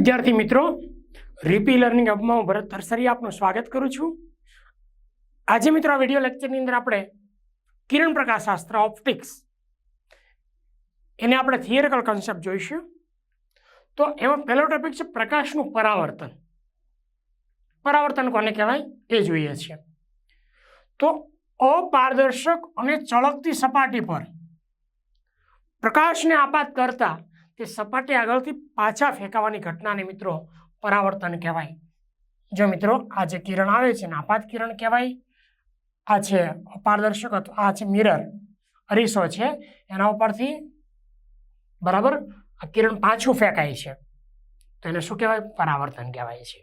વિદ્યાર્થી મિત્રો, રીપી લર્નિંગ હબમાં હું ભરત તરસરી આપનું સ્વાગત કરું છું. આજે મિત્રો આ વીડિયો લેક્ચરની અંદર આપણે કિરણ પ્રકાશ શાસ્ત્ર ઓપ્ટિક્સ એને આપણે થિયરિકલ કન્સેપ્ટ જોઈશું. તો એમાં પહેલો ટોપિક છે પ્રકાશનું પરાવર્તન. પરાવર્તન કોને કહેવાય? એ જોઈએ છીએ તો અપારદર્શક અને ચળકતી સપાટી પર પ્રકાશને આપાત કરતા તે સપાટી આગળથી પાછા ફેંકાવાની ઘટનાને મિત્રો પરાવર્તન કહેવાય. જો મિત્રો, આ જે કિરણ આવે છે ને, આપાત કિરણ કહેવાય, આ છે અપારદર્શક અથવા આ છે મિરર અરીસો છે, એના ઉપરથી બરાબર આ કિરણ પાછું ફેંકાય છે. તો એને શું કહેવાય? પરાવર્તન કહેવાય છે.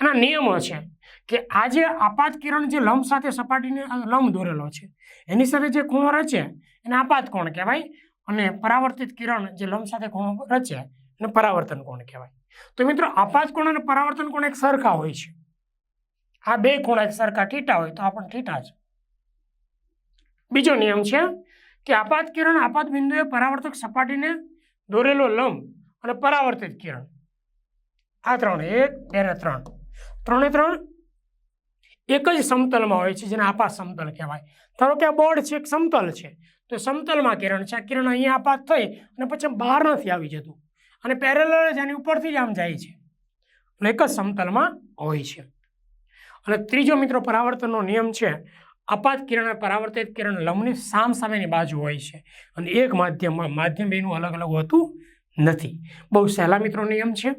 એના નિયમો છે કે આ જે આપાત કિરણ જે લંબ સાથે સપાટીને, લંબ દોરેલો છે, એની સાથે જે ખૂણો રચે, એને આપાત કોણ કહેવાય? અને પરાવર્તિત કિરણ જે લંબ સાથે ખૂણો રચે એને પરાવર્તન કોણ કહેવાય. તો મિત્રો આપાત કોણ અને પરાવર્તન કોણ એક સરખા હોય છે. આ બે ખૂણા એક સરખા ઠીટા હોય તો આ પણ ઠીટા છે બીજો નિયમ છે કે આપાત કિરણ આપાત બિંદુએ પરાવર્તક સપાટીને દોરેલો લંબ અને પરાવર્તિત કિરણ. આ ત્રણ એક, બે ને ત્રણ. ત્રણે ત્રણ એક જ સમતલમાં હોય છે, જેને આપાત સમતલ કહેવાય. ધારો કે આ બોર્ડ છે, એક સમતલ છે, તો સમતલમાં કિરણ છે. આ કિરણ અહીંયા આપાત થઈ અને પછી બહાર નથી આવી જતું. અને પેરેલલ જ એની ઉપરથી જ આમ જાય છે. અને એક જ સમતલમાં હોય છે. અને ત્રીજો મિત્રો, પરાવર્તનનો નિયમ છે, આપાત કિરણ અને પરાવર્તિત કિરણ લંબની સામ સામેની બાજુ હોય છે. અને એક માધ્યમમાં માધ્યમ બેનું અલગ અલગ હોતું નથી. બહુ સહેલા મિત્રો, નિયમ છે.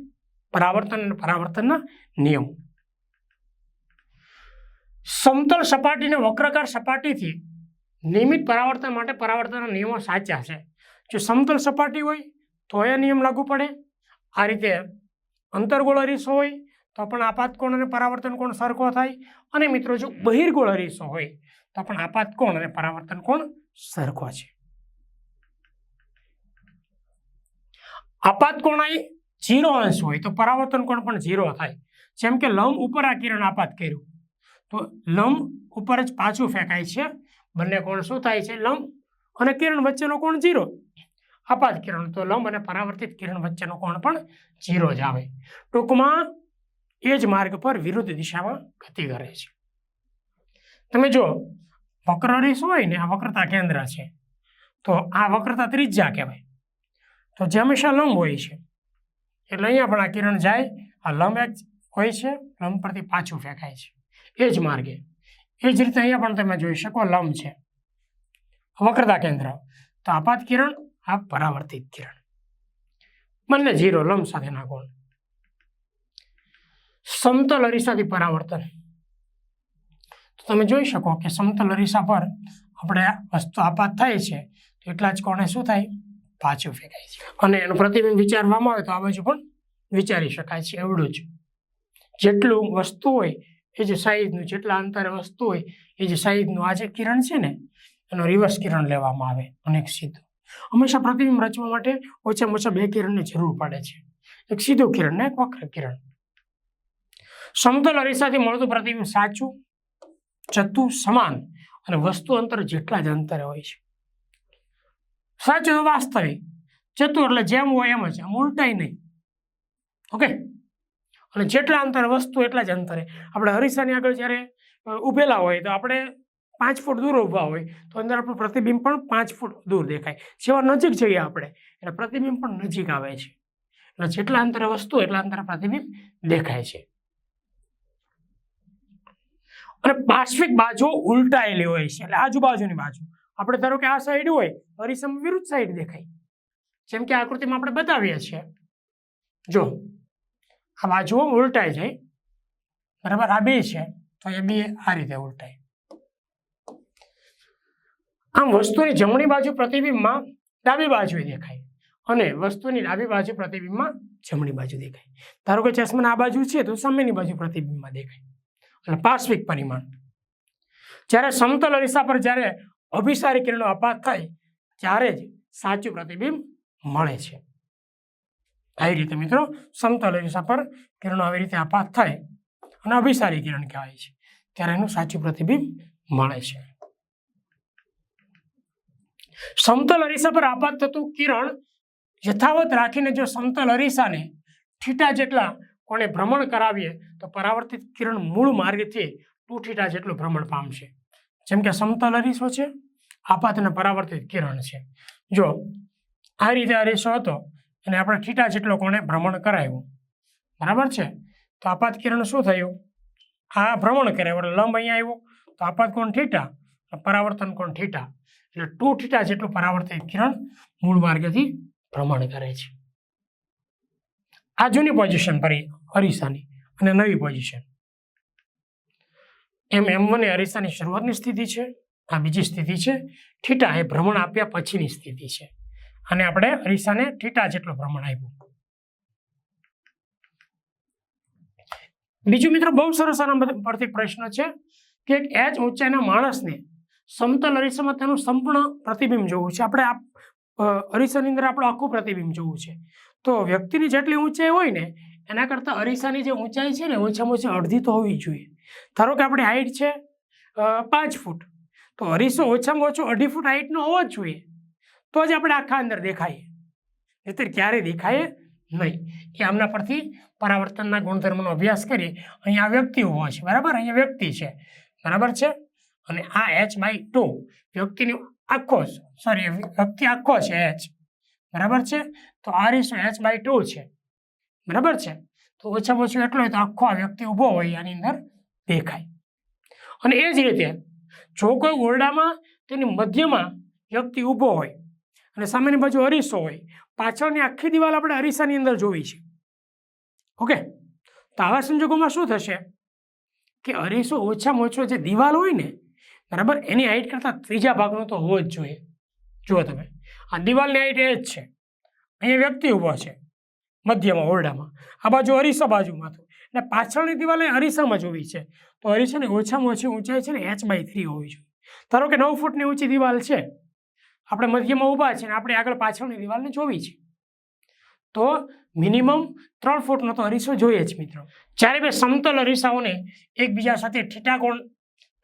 પરાવર્તન અને પરાવર્તનના નિયમો. સમતલ સપાટીને વક્રકાર સપાટીથી નિયમિત પરાવર્તન માટે પરાવર્તનના નિયમો સાચા છે. જો સમતલ સપાટી હોય, તો એ નિયમ લાગુ પડે. આ રીતે અંતર્ગોળ અરીસો હોય, તો પણ આપાત કોણ અને પરાવર્તન કોણ સરખો થાય. અને મિત્રો, જો બહિર્ગોળ અરીસો હોય, તો પણ આપાત કોણ અને પરાવર્તન કોણ સરખો છે. આપાત કોણાઈ જીરો અંશ હોય, તો પરાવર્તન કોણ પણ જીરો થાય. જેમ કે લંબ ઉપર આ કિરણ આપાત કર્યું. તો લંબ ઉપર જ પાછું ફેંકાય છે. બંને કોણ શું થાય છે? લંબ અને કિરણ વચ્ચેનો કોણ જીરો અપાત કિરણ. તો લંબ અને પરાવર્તિત કિરણ વચ્ચેનો કોણ પણ જીરો જ આવે. ટૂંકમાં એ જ માર્ગ પર વિરુદ્ધ દિશામાં ગતિ કરે છે. તમે જો, વક્ર અરીસ હોય ને, આ વક્રતા કેન્દ્ર છે, તો આ વક્રતા ત્રિજ્યા કહેવાય. તો જે હંમેશા લંબ હોય છે, એટલે અહીંયા પણ આ કિરણ જાય, આ લંબ એક હોય છે, લંબ પરથી પાછું ફેંકાય છે. એ જ માર્ગે. એ જ રીતે અહીંયા પણ તમે જોઈ શકો, લંબ છે. વક્રતા કેન્દ્ર. તો આપાત કિરણ, આ પરાવર્તિત કિરણ. બંને જીરો લંબ સાથેના કોણ સમતલ અરીસાથી પરાવર્તન. તો તમે જોઈ શકો કે સમતલ અરીસા પર આપણે વસ્તુ આપાત થાય છે, તો એટલા જ કોણે શું થાય? પાછું ફેંકાય છે. અને એનું પ્રતિબિંબ વિચારવામાં આવે તો આ બાજુ પણ વિચારી શકાય છે એવડું જ. જેટલું વસ્તુ હોય એ જે સાઈઝનું જેટલા અંતરે વસ્તુ હોય, એ જે સાઈઝનું આ જે કિરણ છે ને, એનો રિવર્સ કિરણ લેવામાં આવે અને એક સીધું. હંમેશા પ્રતિબિંબ રચવા માટે ઓછામાં ઓછા બે કિરણની જરૂર પડે છે. એક સીધું કિરણ ને એક વક્ર કિરણ. સમતલ અરીસાથી મળતું પ્રતિબિંબ સાચું જતું સમાન અને વસ્તુ અંતર જેટલા જ અંતરે હોય છે. સાચું વાસ્તવિક. જતું એટલે જેમ હોય એમ જ, આમ ઉલટાય નહીં. ઓકે? અને જેટલા અંતરે વસ્તુ એટલા જ અંતરે. આપણે હરીસાની આગળ જ્યારે ઊભેલા હોય તો આપણે પાંચ ફૂટ દૂર ઊભા હોય તો અંદર આપણું પ્રતિબિંબ પણ પાંચ ફૂટ દૂર દેખાય. જેવા નજીક જઈએ આપણે, એટલે પ્રતિબિંબ પણ નજીક આવે છે. એટલે જેટલા અંતરે વસ્તુ એટલા અંતરે પ્રતિબિંબ દેખાય છે. અને પાર્શ્વિક બાજુ ઉલટાયેલી હોય છે, એટલે આજુબાજુની બાજુ. આપણે ધારો કે આ સાઈડ હોય, હરિસમ વિરુદ્ધ સાઈડ દેખાય. જેમ કે આકૃતિમાં આપણે બતાવીએ છીએ. જો આ બાજુઓ ઉલટાઈ જાય. બરાબર? આ બે છે. તો એ બે આ રીતે ઉલટાય. આમ વસ્તુની જમણી બાજુ પ્રતિબિંબમાં ડાબી બાજુએ દેખાય અને વસ્તુની ડાબી બાજુ પ્રતિબિંબમાં જમણી બાજુ દેખાય. ધારો કે ચશ્માના આ બાજુ છે, તો સામેની બાજુ પ્રતિબિંબમાં દેખાય. એટલે પાર્શ્વિક પરિમાણ. જ્યારે સમતલ અરીસા પર જ્યારે અભિસારી કિરણો અપાત થાય, ત્યારે જ સાચું પ્રતિબિંબ મળે છે. આવી રીતે મિત્રો, સમતલ અરીસા પર કિરણો આવી રીતે આપાત થાય અને અભિસારી કિરણ કહેવાય છે. ત્યારે એનું સાચું પ્રતિબિંબ મળે છે. સમતલ અરીસા પર આપાત થતું કિરણ યથાવત રાખીને જો સમતલ અરીસાને ઠીટા જેટલા કોણે ભ્રમણ કરાવીએ, તો પરાવર્તિત કિરણ મૂળ માર્ગથી ટુ ઠીટા જેટલું ભ્રમણ પામશે. જેમ કે સમતલ અરીસો છે, આપાત અને પરાવર્તિત કિરણ છે. જો આ રીતે અરીસો હતો અને આપણે થીટા જેટલો કોણે ભ્રમણ કરાવ્યું બરાબર છે? તો આપાત કિરણ શું થયું? આ ભ્રમણ કરે એટલે લંબ અહીંયા આવ્યો. તો આપાત કોણ? થીટા. પરાવર્તન કોણ? થીટા. એટલે ટુ થીટા જેટલું પરાવર્તિત કિરણ મૂળ માર્ગથી ભ્રમણ કરે છે. આ જૂની પોઝિશન ફરી અરીસાની અને નવી પોઝિશન. એમ એમ વન અરીસાની શરૂઆતની સ્થિતિ છે, આ બીજી સ્થિતિ છે. થીટા એ ભ્રમણ આપ્યા પછીની સ્થિતિ છે. અને આપણે અરીસાને થીટા જેટલું પ્રમાણ આપ્યું. બીજું મિત્રો, બહુ સરસ આના પરથી પ્રશ્ન છે કે એક એચ ઊંચાઈના માણસને સમતલ અરીસામાં તેનું સંપૂર્ણ પ્રતિબિંબ જોવું છે. આપણે આ અરીસાની અંદર આપણું આખું પ્રતિબિંબ જોવું છે. તો વ્યક્તિની જેટલી ઊંચાઈ હોય ને, એના કરતાં અરીસાની જે ઊંચાઈ છે ને, ઓછામાં ઓછી અડધી તો હોવી જોઈએ. ધારો કે આપણી હાઈટ છે પાંચ ફૂટ. તો અરીસો ઓછામાં ઓછો અઢી ફૂટ હાઈટનો હોવો જ જોઈએ. તો જ આપણે આખા અંદર દેખાઈએ. નહીંતર ક્યારેય દેખાય નહીં. એ આમના પરથી પરાવર્તનના ગુણધર્મનો અભ્યાસ કરીએ. અહીંયા વ્યક્તિ ઊભો છે, બરાબર? અહીંયા વ્યક્તિ છે. બરાબર છે? અને આ એચ બાય ટુ વ્યક્તિની આખો સોરી વ્યક્તિ આખો છે એચ બરાબર છે? તો આ રીસો એચ બાય ટુ છે. બરાબર છે? તો ઓછામાં ઓછું એટલો હોય તો આખો આ વ્યક્તિ ઊભો હોય આની અંદર દેખાય. અને એ જ રીતે જો કોઈ ઓરડામાં તેની મધ્યમાં વ્યક્તિ ઊભો હોય અને સામેની બાજુ અરીસો હોય. પાછળની આખી દિવાલ આપણે અરીસાની અંદર જોવી છે. ઓકે? તો આવા સંજોગોમાં શું થશે? કે અરીસો ઓછામાં ઓછો જે દિવાલ હોય ને, બરાબર, એની હાઈટ કરતાં ત્રીજા ભાગનો તો હોવો જ જોઈએ. જુઓ તમે. આ દિવાલની હાઈટ એ જ છે. અહીંયા વ્યક્તિ ઊભો છે. મધ્યમાં, ઓરડામાં. આ બાજુ અરીસા બાજુમાં તો એટલે પાછળની દિવાલ એ અરીસામાં જોવી છે. તો અરીસાની ઓછામાં ઓછી ઊંચાઈ છે ને, એચ બાય થ્રી હોવી જોઈએ. ધારો કે નવ ફૂટની ઊંચી દિવાલ છે. આપણે મધ્યમાં ઊભા છે ને આપણે આગળ પાછળની દિવાલને જોવી છે. તો મિનિમમ ત્રણ ફૂટનો તો અરીસો જોઈએ જ મિત્રો. જ્યારે બે સમતલ અરીસાઓને એકબીજા સાથે ઠીટાકોણ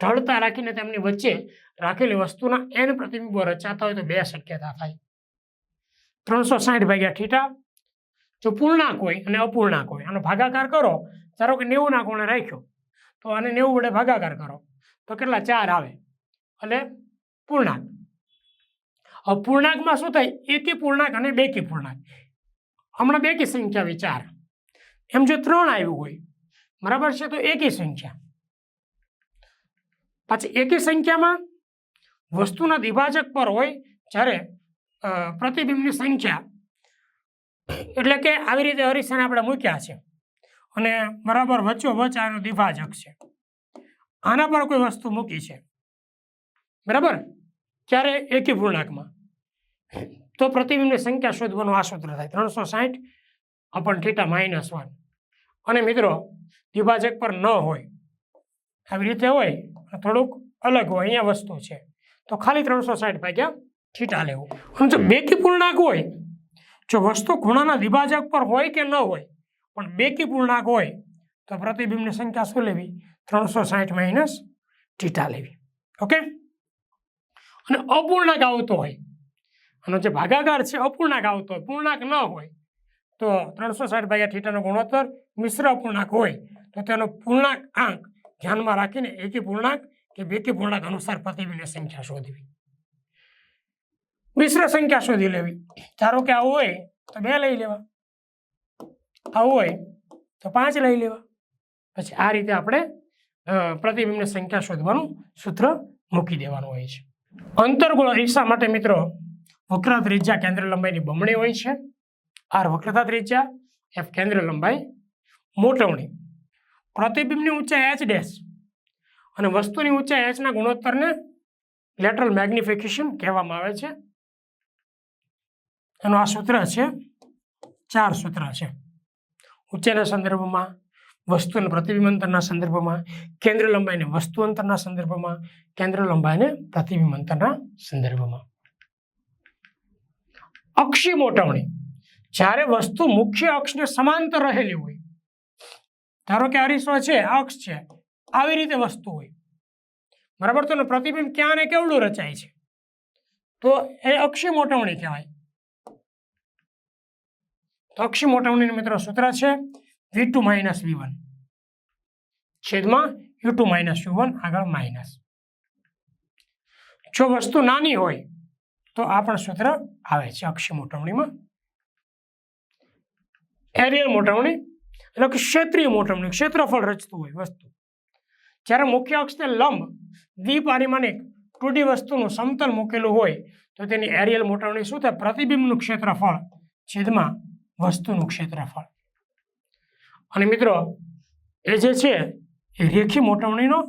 ઢળતા રાખીને તેમની વચ્ચે રાખેલી વસ્તુના એન પ્રતિબિંબો રચાતા હોય તો બે શક્યતા થાય. ત્રણસો સાઠ ભાગ્યા ઠીટા જો પૂર્ણાંક હોય અને અપૂર્ણાંક હોય, આનો ભાગાકાર કરો, ધારો કે નેવુંના કોણે રાખ્યો, તો આને નેવું વડે ભાગાકાર કરો. તો કેટલા? ચાર આવે. એટલે પૂર્ણાંક. અપૂર્ણાંકમાં શું થાય? એકી પૂર્ણાંક અને બેકી પૂર્ણાંક. હમણાં બેકી સંખ્યા વિચાર. એમ જો ત્રણ આવ્યું હોય, બરાબર છે? તો એકી સંખ્યા. પાછી એકી સંખ્યામાં વસ્તુના દ્વિભાજક પર હોય, જ્યારે પ્રતિબિંબની સંખ્યા, એટલે કે આવી રીતે અરીસાને આપણે મૂક્યા છે. અને બરાબર વચ્ચો વચ આનો દ્વિભાજક છે. આના પર કોઈ વસ્તુ મૂકી છે. બરાબર? ક્યારે? એકી પૂર્ણાંકમાં. તો પ્રતિબિંબની સંખ્યા શોધવાનું આ સૂત્ર થાય. ત્રણસો સાહીઠ અપન થીટા માઇનસ વન. અને મિત્રો, દ્વિભાજક પર ન હોય. આવી રીતે હોય થોડુંક અલગ હોય. અહીંયા વસ્તુ છે. તો ખાલી ત્રણસો સાઠ ભાગ્યા થીટા લેવું. અને જો બેકી પૂર્ણાંક હોય, જો વસ્તુ ખૂણાના દ્વિભાજક પર હોય કે ન હોય, પણ બેકી પૂર્ણાંક હોય, તો પ્રતિબિંબની સંખ્યા શું લેવી? ત્રણસો સાઠ માઇનસ થીટા લેવી. ઓકે? અને અપૂર્ણાંક આવતો હોય આનો જે ભાગાકાર છે, અપૂર્ણાંક આવતો હોય, પૂર્ણાંક ન હોય, તો ત્રણસો સાઠ ભાગ્યા થીટાનો ગુણોત્તર મિશ્ર અપૂર્ણાંક હોય, તો તેનો પૂર્ણાંક આંક ધ્યાનમાં રાખીને એકી પૂર્ણાંક કે બેકી પૂર્ણાંક અનુસાર પ્રતિબિંબની સંખ્યા શોધવી. મિશ્ર સંખ્યા શોધી લેવી. ધારો કે આવું હોય, તો બે લઈ લેવા. આવું હોય, તો પાંચ લઈ લેવા. પછી આ રીતે આપણે પ્રતિબિંબની સંખ્યા શોધવાનું સૂત્ર મૂકી દેવાનું હોય છે. અંતર્ગુણ અરીસા માટે મિત્રો વક્રતા ત્રિજ્યા કેન્દ્ર લંબાઈની બમણી હોય છે. આર વક્રતા ત્રિજ્યા એફ કેન્દ્ર લંબાઈ મોટવણી. પ્રતિબિંબની ઊંચાઈ એચ ડેશ અને વસ્તુની ઊંચાઈ એચના ગુણોત્તરને લેટરલ મેગ્નિફિકેશન કહેવામાં આવે છે. એનું આ સૂત્ર છે, ચાર સૂત્ર છે. ઊંચાઈના સંદર્ભમાં, વસ્તુ અને પ્રતિબિંબ અંતરના સંદર્ભમાં, કેન્દ્ર લંબાઈને વસ્તુ અંતરના સંદર્ભમાં, કેન્દ્ર લંબાઈને પ્રતિબિંબ અંતરના સંદર્ભમાં. અક્ષી મોટવણી. જ્યારે વસ્તુ મુખ્ય અક્ષને સમાંતર રહેલી હોય, ધારો કે અરીસો છે અક્ષ છે, આવી રીતે વસ્તુ હોય. બરાબર? તો પ્રતિબિંબ ક્યાં ને કેવડું રચાય છે? તો એ અક્ષી મોટવણી કહેવાય. તો અક્ષી મોટવણીનું મિત્રો સૂત્ર છે V two minus V one છેદમાં U two minus U one આગળ માઇનસ જો વસ્તુ નાની હોય તો આ પણ સૂત્ર આવે છે અક્ષી મોટવણીમાં. એરિયલ મોટવણી એટલે કે ક્ષેત્રીય મોટવણી, ક્ષેત્રફળ રચતું હોય વસ્તુ. જ્યારે મુખ્ય અક્ષને લંબ દ્વિપારિમાણિક ટૂટી વસ્તુનું સમતલ મૂકેલું હોય, તો તેની એરિયલ મોટવણી શું થાય? પ્રતિબિંબનું ક્ષેત્રફળ છેદમાં વસ્તુનું ક્ષેત્રફળ. અને મિત્રો, એ જે છે, એ રેખી મોટવણીનો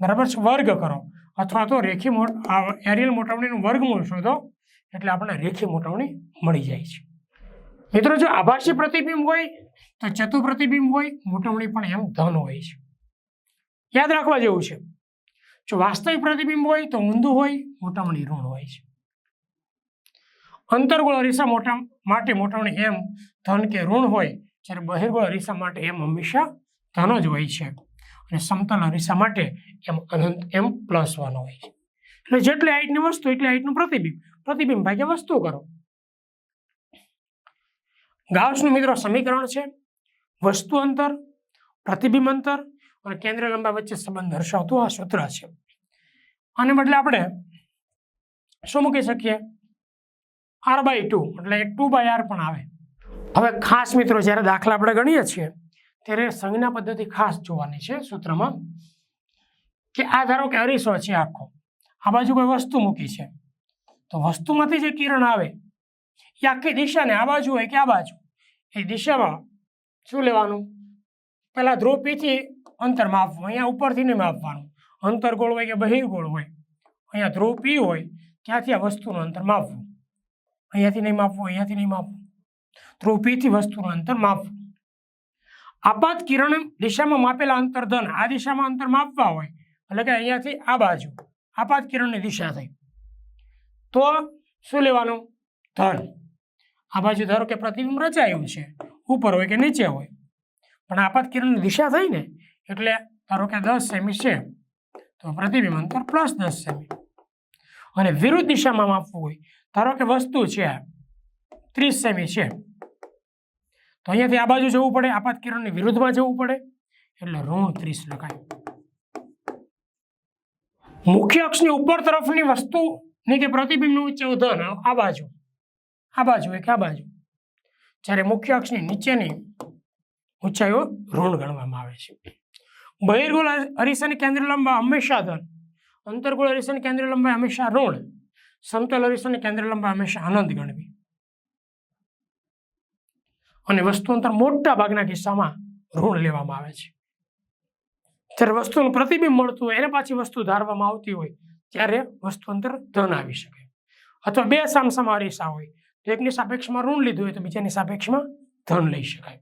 બરાબર વર્ગ કરો. અથવા તો રેખી મો એરિયલ મોટવણીનું વર્ગમૂળ શોધો, એટલે આપણને રેખી મોટવણી મળી જાય છે. મિત્રો, જો આભાસી પ્રતિબિંબ હોય, તો ચતુ પ્રતિબિંબ હોય, મોટવણી પણ એમ ધન હોય છે. યાદ રાખવા જેવું છે. જો વાસ્તવિક પ્રતિબિંબ હોય, તો ઊંધું હોય, મોટવણી ઋણ હોય છે. અંતર્ગોળ અરીસા મોટા માટે મોટવણી એમ ધન કે ઋણ હોય, જ્યારે બહિર્ગોળ અરીસા માટે એમ હંમેશા ધન જ હોય છે. અને સમતલ અરીસા માટે એમ અનંત, એમ પ્લસ વન હોય છે. એટલે જેટલી હાઈટની વસ્તુ, એટલી હાઈટનું પ્રતિબિંબ. પ્રતિબિંબ ભાગ્યા વસ્તુ કરો. ગાઉસનું મિત્રો સમીકરણ છે. વસ્તુ અંતર, પ્રતિબિંબ અંતર અને કેન્દ્ર લંબાઈ વચ્ચે સંબંધ દર્શાવતું આ સૂત્ર છે. આને બદલે આપણે શું મૂકી શકીએ? આર બાય ટુ એટલે ટુ બાય આર પણ આવે. હવે ખાસ મિત્રો, જ્યારે દાખલા આપણે ગણીએ છીએ ત્યારે સંજ્ઞા પદ્ધતિ ખાસ જોવાની છે સૂત્રમાં કે આ ધારો કે અરીસો છે આખો. આ બાજુ કોઈ વસ્તુ મૂકી છે. તો વસ્તુમાંથી જે કિરણ આવે, એ આખી દિશાને આ બાજુ હોય કે આ બાજુ? એ દિશામાં શું લેવાનું? પહેલાં ધ્રુવ પીથી અંતર માપવું. અહીંયા ઉપરથી નહીં માપવાનું. અંતરગોળ હોય કે બહિર્ગોળ હોય? અહીંયા ધ્રુવ પી હોય, ત્યાંથી આ વસ્તુનું અંતર માપવું. અહીંયાથી નહીં માપવું, અહીંયાથી નહીં માપવું. ધ્રુવ પીથી વસ્તુનું અંતર માપવું. આપાત કિરણ દિશામાં માપેલા અંતર ધન આ દિશામાં અંતર માપવા હોય. એટલે કે અહીંયાથી આ બાજુ. આપાત કિરણની દિશા થઈ. તો શું લેવાનું? ધન. આ બાજુ ધારો કે પ્રતિબિંબ રચાયું છે. ઉપર હોય કે નીચે હોય. પણ આપાત કિરણની દિશા થઈ ને, એટલે ધારો કે દસ સેમી છે. તો પ્રતિબિંબ અંતર પ્લસ દસ સેમી. અને વિરુદ્ધ દિશામાં માપવું હોય. ધારો કે વસ્તુ છે ત્રીસ સેમી છે. તો અહીંયાથી આ બાજુ જવું પડે આપાત કિરણની વિરુદ્ધમાં જવું પડે. એટલે ઋણ ત્રીસ લખાય મુખ્ય અક્ષની ઉપર તરફની વસ્તુની કે પ્રતિબિંબનું ઊંચાઈ ધન આ બાજુ. આ બાજુ એક, આ બાજુ. જ્યારે મુખ્ય અક્ષની નીચેની ઊંચાઈઓ ઋણ ગણવામાં આવે છે. બહિર્ગોળ અરીસાની કેન્દ્ર લંબા હંમેશા ધન, અંતર્ગોળ અરીસાની કેન્દ્ર લંબા હંમેશા ઋણ, સમતલ અરીસાની કેન્દ્ર લંબા હંમેશા આનંદ ગણવી. અને વસ્તુ અંતર મોટા ભાગના કિસ્સામાં ઋણ લેવામાં આવે છે. જ્યારે વસ્તુનું પ્રતિબિંબ મળતું હોય, એને પાછી વસ્તુ ધારવામાં આવતી હોય, ત્યારે વસ્તુ અંતર ધન આવી શકે. અથવા બે સામસામા અરીસા હોય, તો એકની સાપેક્ષમાં ઋણ લીધું હોય, તો બીજાની સાપેક્ષમાં ધન લઈ શકાય.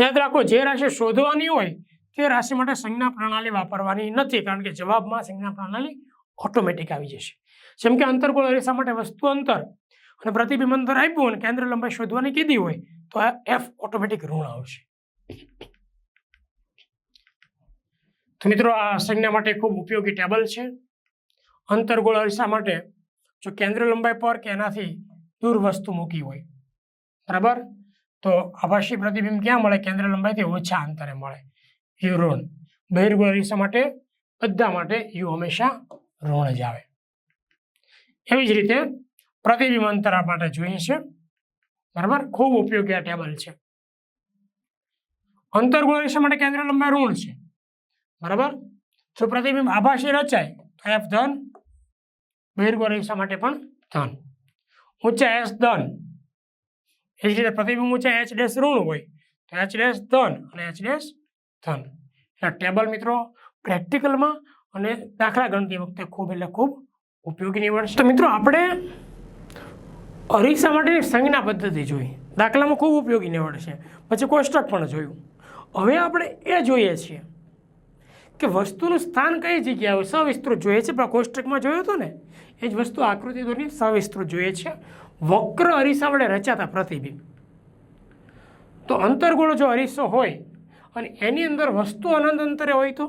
યાદ રાખો, જે રાશિ શોધવાની હોય, તે રાશિ માટે સંજ્ઞા પ્રણાલી વાપરવાની નથી, કારણ કે જવાબમાં સંજ્ઞા પ્રણાલી ઓટોમેટિક આવી જશે. જેમ કે અંતરગોળ અરીસા માટે વસ્તુ અંતર અને પ્રતિબિંબ અંતર આપ્યું અને કેન્દ્ર લંબાઈ શોધવાની કીધી હોય, તો આ એફ ઓટોમેટિક ઋણ આવશે. તો મિત્રો, આ સંજ્ઞા માટે ખૂબ ઉપયોગી ટેબલ છે. અંતરગોળ અરીસા માટે જો કેન્દ્ર લંબાઈ પર કે એનાથી દૂર વસ્તુ મૂકી હોય, બરાબર? તો આભાસી પ્રતિબિંબ ક્યાં મળે? કેન્દ્ર લંબાઈથી ઓછા અંતરે મળે. યુ ઋણ. બહિર્ગોળ અરીસા માટે બધા માટે યુ હંમેશા ઋણ જ આવે. એવી જ રીતે પ્રતિબિંબ અંતર માટે જોઈએ છે. બરાબર? ખૂબ ઉપયોગી આ ટેબલ છે. અંતર્ગોળ અરીસા માટે કેન્દ્ર લંબાઈ ઋણ છે. બરાબર? જો પ્રતિબિંબ આભાસી રચાય, તો એફ ધન, બહિર્ગોળ અરીસા માટે પણ ધન. ઊંચા એસ ધન. એ જ રીતે પ્રતિબિંબ ઊંચા એચ ડેસ ઋણ હોય, તો એચ ડેસ ધન અને એચ ડેસ ધન. એટલે ટેબલ મિત્રો, પ્રેક્ટિકલમાં અને દાખલા ગણતી વખતે ખૂબ એટલે ખૂબ ઉપયોગી નીવડશે. તો મિત્રો, આપણે અરીસા માટેની સંજ્ઞા પદ્ધતિ જોઈ. દાખલામાં ખૂબ ઉપયોગી નીવડશે પછી કોષ્ટક પણ જોયું. હવે આપણે એ જોઈએ છીએ કે વસ્તુનું સ્થાન કઈ જગ્યાએ સવિસ્તૃત જોઈએ છે, પણ કોષ્ટકમાં જોયો હતો ને, એ જ વસ્તુ આકૃતિ દોરી સવિસ્તૃત જોઈએ છે. વક્ર અરીસા વડે રચાતા પ્રતિબિંબ. તો અંતરગોળો જો અરીસો હોય, અને એની અંદર વસ્તુ અનંત અંતરે હોય તો?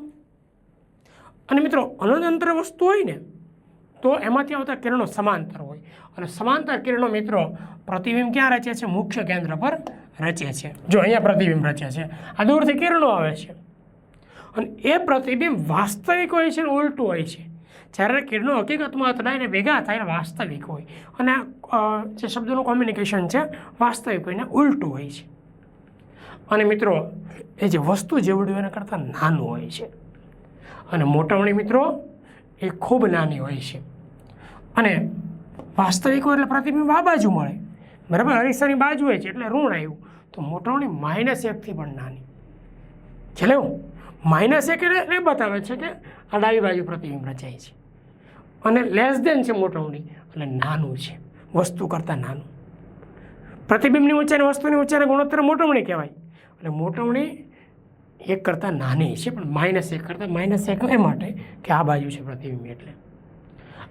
અને મિત્રો, અનંત અંતરે વસ્તુ હોય ને, તો એમાંથી આવતા કિરણો સમાંતર હોય. અને સમાંતર કિરણો મિત્રો પ્રતિબિંબ ક્યાં રચે છે? મુખ્ય કેન્દ્ર પર રચે છે. જો અહીંયા પ્રતિબિંબ રચે છે, આ દૂરથી કિરણો આવે છે. અને એ પ્રતિબિંબ વાસ્તવિક હોય છે અને ઉલટું હોય છે. જ્યારે કિરણો હકીકતમાં અથડાઈને ભેગા થાય વાસ્તવિક હોય. અને જે શબ્દનું કોમ્યુનિકેશન છે, વાસ્તવિક હોય ને ઉલટું હોય છે. અને મિત્રો, એ જે વસ્તુ જેવડ્યું એના કરતાં નાનું હોય છે. અને મોટવણી મિત્રો, એ ખૂબ નાની હોય છે. અને વાસ્તવિક એટલે પ્રતિબિંબ આ બાજુ મળે. બરાબર? અરીસાની બાજુ હોય છે એટલે ઋણ આવ્યું. તો મોટવણી માઇનસ એકથી પણ નાની. છેલ્લે હું. માઇનસ એક એટલે એ બતાવે છે કે આ ડાબી બાજુ પ્રતિબિંબ રચાય છે. અને લેસ દેન છે મોટવણી. એટલે નાનું છે. વસ્તુ કરતાં નાનું. પ્રતિબિંબની ઊંચાઈ વસ્તુની ઊંચાઈને ગુણોત્તર મોટવણી કહેવાય. એટલે મોટવણી એક કરતાં નાની છે, પણ માઇનસ એક કરતાં માઇનસ એક એ માટે કે આ બાજુ છે પ્રતિબિંબ એટલે.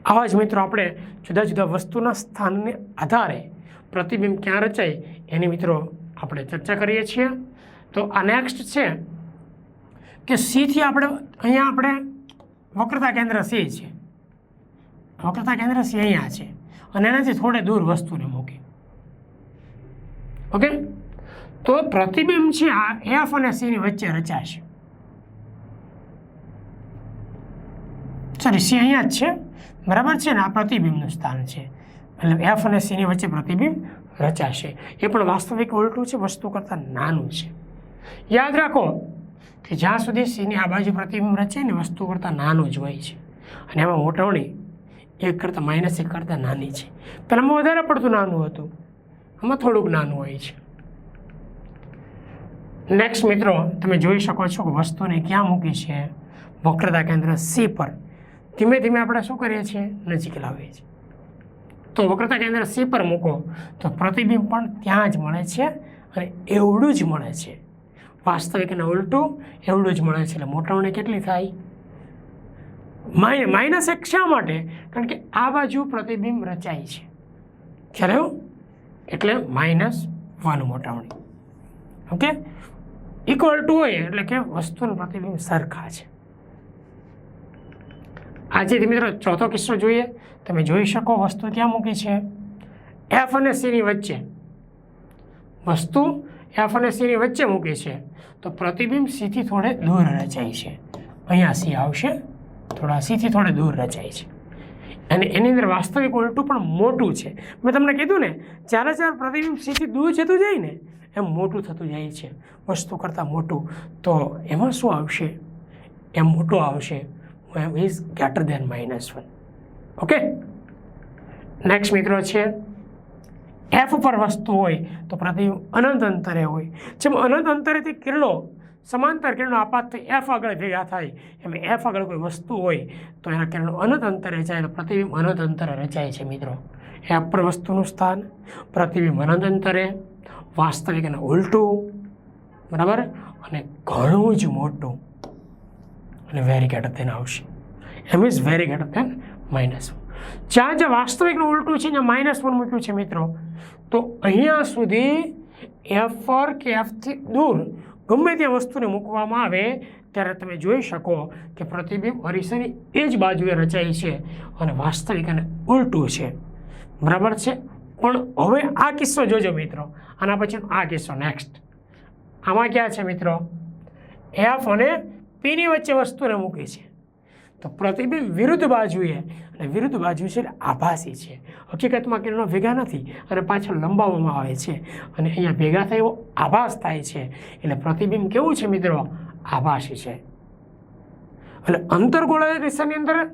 આવા જ મિત્રો આપણે જુદા જુદા વસ્તુના સ્થાનને આધારે પ્રતિબિંબ ક્યાં રચાય એની મિત્રો આપણે ચર્ચા કરીએ છીએ. તો આ નેક્સ્ટ છે કે સીથી આપણે અહીંયા આપણે વક્રતા કેન્દ્ર સી છે. વક્રતા કેન્દ્ર સી અહીંયા છે અને એનાથી થોડે દૂર વસ્તુને મૂકી ઓકે? તો પ્રતિબિંબ છે આ એફ અને સીની વચ્ચે રચાશે. સોરી સી અહીંયા જ છે. બરાબર છે ને? આ પ્રતિબિંબનું સ્થાન છે. મતલબ એફ અને સીની વચ્ચે પ્રતિબિંબ રચાશે. એ પણ વાસ્તવિક ઉલટું છે, વસ્તુ કરતાં નાનું છે. યાદ રાખો કે જ્યાં સુધી સીની આ બાજુ પ્રતિબિંબ રચે ને, વસ્તુ કરતાં નાનું જ હોય છે. અને એમાં મોટવણી એક કરતાં માઇનસ એક કરતાં નાની છે. પહેલાંમાં વધારે પડતું નાનું હતું. આમાં થોડુંક નાનું હોય છે. નેક્સ્ટ મિત્રો, તમે જોઈ શકો છો કે વસ્તુને ક્યાં મૂકી છે? વક્રતા કેન્દ્ર સી પર. ધીમે ધીમે આપણે શું કરીએ છીએ? નજીક લાવીએ છીએ. તો વક્રતા કેન્દ્ર સી પર મૂકો, તો પ્રતિબિંબ પણ ત્યાં જ મળે છે અને એવડું જ મળે છે. વાસ્તવિક અને ઉલટું એવડું જ મળે છે. એટલે મોટવણી કેટલી થાય? માઈ, માઇનસ એક શા માટે? કારણ કે આ બાજુ પ્રતિબિંબ રચાય છે. ખ્યાલ આવ્યો? એટલે માઇનસ વન મોટાવણી. ઓકે? ઇક્વલ ટુ હોય એટલે કે વસ્તુનું પ્રતિબિંબ સરખા છે. આજે મિત્રો ચોથો કિસ્સો જોઈએ. તમે જોઈ શકો વસ્તુ ક્યાં મૂકી છે? એફ અને સીની વચ્ચે. વસ્તુ એફ અને સીની વચ્ચે મૂકી છે. તો પ્રતિબિંબ સીથી થોડે દૂર રચાય છે. અહીંયા સી આવશે, થોડા સીથી થોડે દૂર રચાય છે. અને એની અંદર વાસ્તવિક ઉલટું પણ મોટું છે. મેં તમને કીધું ને જ્યારે જ્યારે પ્રતિબિંબ સીથી દૂર જતું જાય ને, એમ મોટું થતું જાય છે. વસ્તુ કરતાં મોટું. તો એમાં શું આવશે? એમ મોટું આવશે. Is greater than minus one okay next મિત્રો છે એફ પર વસ્તુ હોય તો પ્રતિબિંબ અનંત અંતરે હોય. જેમ અનંત અંતરેથી કિરણો, સમાંતર કિરણો આપાત થઈ એફ આગળ ભેગા થાય, એમ એફ આગળ કોઈ વસ્તુ હોય તો એના કિરણો અનંત અંતરે રચાય પ્રતિબિંબ અનંત અંતરે રચાય છે મિત્રો. એફ પર વસ્તુનું સ્થાન, પ્રતિબિંબ અનંત અંતરે, વાસ્તવિક અને ઉલટું, બરાબર? અને ઘણું જ મોટું. અને વેરી ગ્રેટર દેન આવશે. M is very greater than minus જ્યાં જે વાસ્તવિકનું ઉલટું છે ત્યાં માઇનસ વન મૂક્યું છે મિત્રો. તો અહીંયા સુધી એફ પર કે એફથી દૂર ગમે ત્યાં વસ્તુને મૂકવામાં આવે, ત્યારે તમે જોઈ શકો કે પ્રતિબિંબ અરીસાની એ જ બાજુએ રચાય છે અને વાસ્તવિક અને ઉલટું છે. બરાબર છે? પણ હવે આ કિસ્સો જોજો મિત્રો. આના પછી આ કિસ્સો નેક્સ્ટ આમાં ક્યાં છે મિત્રો? એફ અને પીની વચ્ચે વસ્તુને મૂકી છે. તો પ્રતિબિંબ વિરુદ્ધ બાજુએ અને વિરુદ્ધ બાજુ છે આભાસી છે. હકીકતમાં કિરણો ભેગા નથી અને પાછળ લંબાવવામાં આવે છે અને અહીંયા ભેગા થાય એવો આભાસ થાય છે. એટલે પ્રતિબિંબ કેવું છે મિત્રો? આભાસી છે. એટલે અંતરગોળ અરીસાની અંદર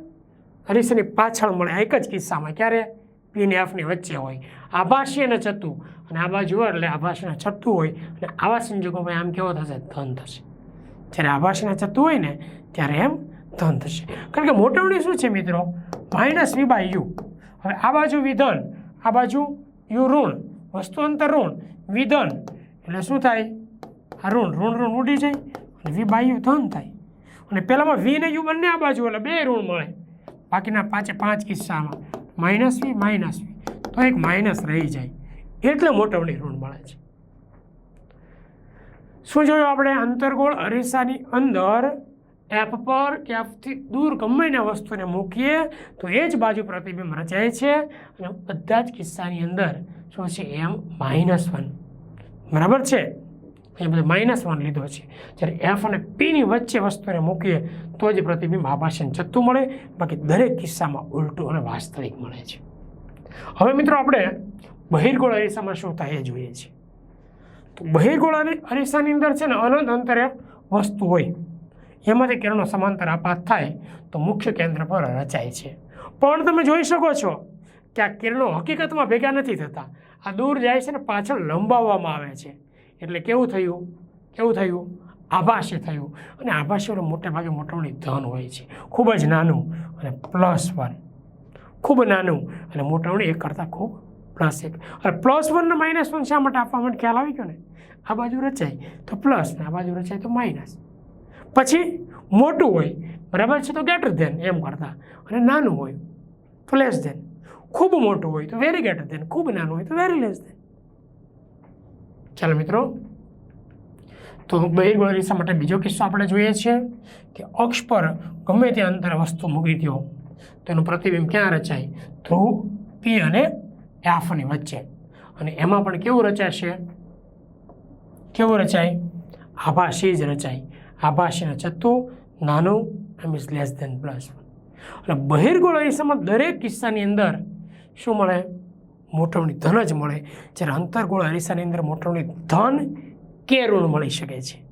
અરીસાની પાછળ મળે એક જ કિસ્સામાં ક્યારે? પી ને એફની વચ્ચે હોય. આભાસી અને ચતું. અને આ બાજુ એટલે આભાસી ચતું હોય. અને આવા સંજોગોમાં આમ કેવો થશે? ધન થશે. જ્યારે આભાસી થતું હોય ને, ત્યારે એમ ધન થશે. કારણ કે મોટવણી શું છે મિત્રો? માઇનસ વી બાય યુ હવે આ બાજુ વિધન આ બાજુ યુ ઋણ, વસ્તુ અંતર ઋણ વિધન એટલે શું થાય? આ ઋણ ઋણ ઋણ ઉડી જાય અને વી બાય યુ ધન થાય. અને પહેલાંમાં વી ને યુ બંને આ બાજુ એટલે બે ઋણ મળે. બાકીના પાંચે પાંચ કિસ્સામાં. માઇનસ વી માઇનસ વી તો એક માઇનસ રહી જાય. એટલે મોટવણી ઋણ મળે છે. શું જોયું આપણે? અંતર્ગોળ અરીસાની અંદર એફ પર કે એફથી દૂર ગમે એના વસ્તુને મૂકીએ, તો એ જ બાજુ પ્રતિબિંબ રચાય છે અને બધા જ કિસ્સાની અંદર શું છે? એમ માઇનસ વન બરાબર છે? એ બધું માઇનસ વન લીધો છે. જ્યારે એફ અને પીની વચ્ચે વસ્તુને મૂકીએ, તો જ પ્રતિબિંબ આભાસન જથ્થું મળે. બાકી દરેક કિસ્સામાં ઉલટું અને વાસ્તવિક મળે છે. હવે મિત્રો આપણે બહિર્ગોળ અરીસામાં શું થાય એ જોઈએ છીએ તો બહિર્ગોળ અરીસાની અંદર છે ને અનંત અંતરે વસ્તુ હોય. એમાંથી કિરણો સમાંતર આપાત થાય તો મુખ્ય કેન્દ્ર પર રચાય છે. પણ તમે જોઈ શકો છો કે આ કિરણો હકીકતમાં ભેગા નથી થતા. આ દૂર જાય છે ને પાછળ લંબાવવામાં આવે છે. એટલે કેવું થયું? કેવું થયું? આભાષ્ય થયું. અને આભાસીઓને મોટે ભાગે મોટવણી ધન હોય છે. ખૂબ જ નાનું અને પ્લસ વન. ખૂબ નાનું અને મોટવણી એક કરતાં ખૂબ પ્લસ એક. અને પ્લસ વનને માઇનસ વન શા માટે આપવા? માટે ખ્યાલ આવી ગયો ને. આ બાજુ રચાય તો પ્લસ ને આ બાજુ રચાય તો માઇનસ પછી મોટું હોય, બરાબર છે? તો ગ્રેટર ધેન એમ કરતા. અને નાનું હોય તો લેસ ધેન ખૂબ મોટું હોય તો વેરી ગ્રેટર ધેન ખૂબ નાનું હોય તો વેરી લેસ ધેન ચાલો મિત્રો, તો બહિર્ગોળ રેસા માટે બીજો કિસ્સો આપણે જોઈએ છીએ કે અક્ષ પર ગમે તે અંતર વસ્તુ મૂકી દો તો એનું પ્રતિબિંબ ક્યાં રચાય? ધ્રુવ પી અને એફની વચ્ચે. અને એમાં પણ કેવું રચાશે કેવું રચાય? આભાસી જ રચાય. આભાસીના છતું નાનું M is less than plus અને બહિર્ગોળ અરીસામાં દરેક કિસ્સાની અંદર શું મળે? મોટવણી ધન જ મળે. જ્યારે અંતરગોળ અરીસાની અંદર મોટવણી ધન કે ઋણ મળી શકે છે.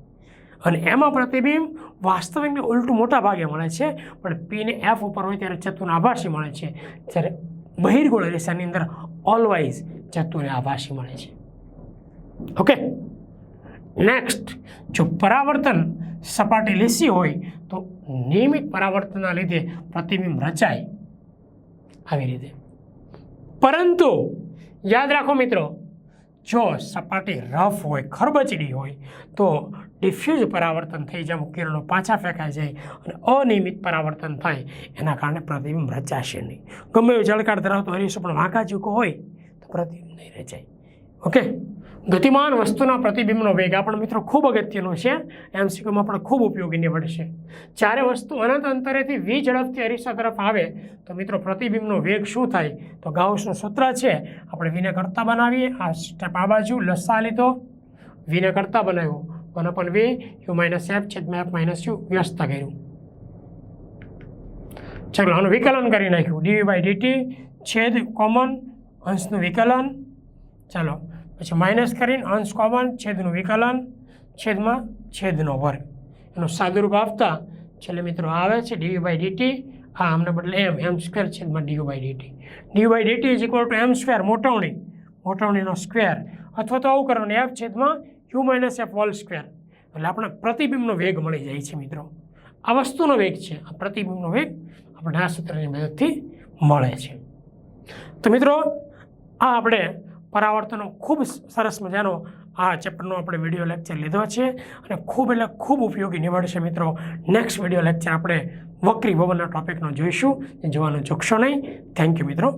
અને એમાં પ્રતિબિંબ વાસ્તવિકને ઉલટું મોટા ભાગે મળે છે. પણ પીને એફ ઉપર હોય ત્યારે ચતુને આભાસી મળે છે. જ્યારે બહિર્ગોળ અરીસાની અંદર ઓલવાઇઝ ચતુને આભાસી મળે છે. ઓકે નેક્સ્ટ જો પરાવર્તન સપાટી લીસી હોય, તો નિયમિત પરાવર્તનના લીધે પ્રતિબિંબ રચાય. આવી રીતે. પરંતુ, યાદ રાખો મિત્રો જો સપાટી રફ હોય, ખરબચડી હોય, તો ડિફ્યુઝ પરાવર્તન થઈ જવું કિરણો પાછા ફેંકાઈ જાય અને અનિયમિત પરાવર્તન થાય, એના કારણે પ્રતિબિંબ રચાશે નહીં. ગમે એવું જળકાર ધરાવતો હરીશું પણ વાંકા ચૂકો હોય, તો પ્રતિબિંબ નહીં રચાય. ઓકે ગતિમાન વસ્તુના પ્રતિબિંબનો વેગ આપણો મિત્રો ખૂબ અગત્યનો છે. એમસીક્યુમાં પણ ખૂબ ઉપયોગી નીવડશે. જ્યારે વસ્તુ અનંત અંતરેથી વી ઝડપથી અરીસા તરફ આવે, તો મિત્રો પ્રતિબિંબનો વેગ શું થાય? તો ગાઉસનું સૂત્ર છે, આપણે વિને કરતા બનાવીએ. આ સ્ટેપ આ બાજુ, લસા લીધો. વિને કરતા બનાવ્યો. One upon V U minus F છેદમાં એફ માઇનસ યુ વ્યસ્ત કર્યું. ચાલો, આનું વિકલન કરી નાખ્યું. ડીવી બાય ડીટી છેદ કોમન અંશનું વિકલન. ચાલો પછી માઇનસ કરીને અંશ કોમન છેદનું વિકલન, છેદમાં છેદનો વર્ગ. એનું સાદુરૂપ આપતા છેલ્લે મિત્રો આવે છે ડીવી બાય ડીટી આ આમને બદલે એમ એમ સ્ક્વેર છેદમાં DU by DT DU by DT is equal to M square મોટવણી. મોટવણીનો સ્ક્વેર અથવા તો આવું કરવાનું એફ છેદમાં U minus F whole square એટલે આપણે પ્રતિબિંબનો વેગ મળી જાય છે મિત્રો. આ વસ્તુનો વેગ છે. આ પ્રતિબિંબનો વેગ આપણે આ સૂત્રની મદદથી મળે છે. તો મિત્રો, આ આપણે પરાવર્તનો ખૂબ સરસ મજાનો આ ચેપ્ટરનો આપણે વીડિયો લેક્ચર લીધો છે અને ખૂબ એટલે ખૂબ ઉપયોગી નીવડશે મિત્રો. નેક્સ્ટ વીડિયો લેક્ચર આપણે વક્રી ભવનના ટોપિકનો જોઈશું. જોવાનું ચૂકશો નહીં. થેન્ક યુ મિત્રો.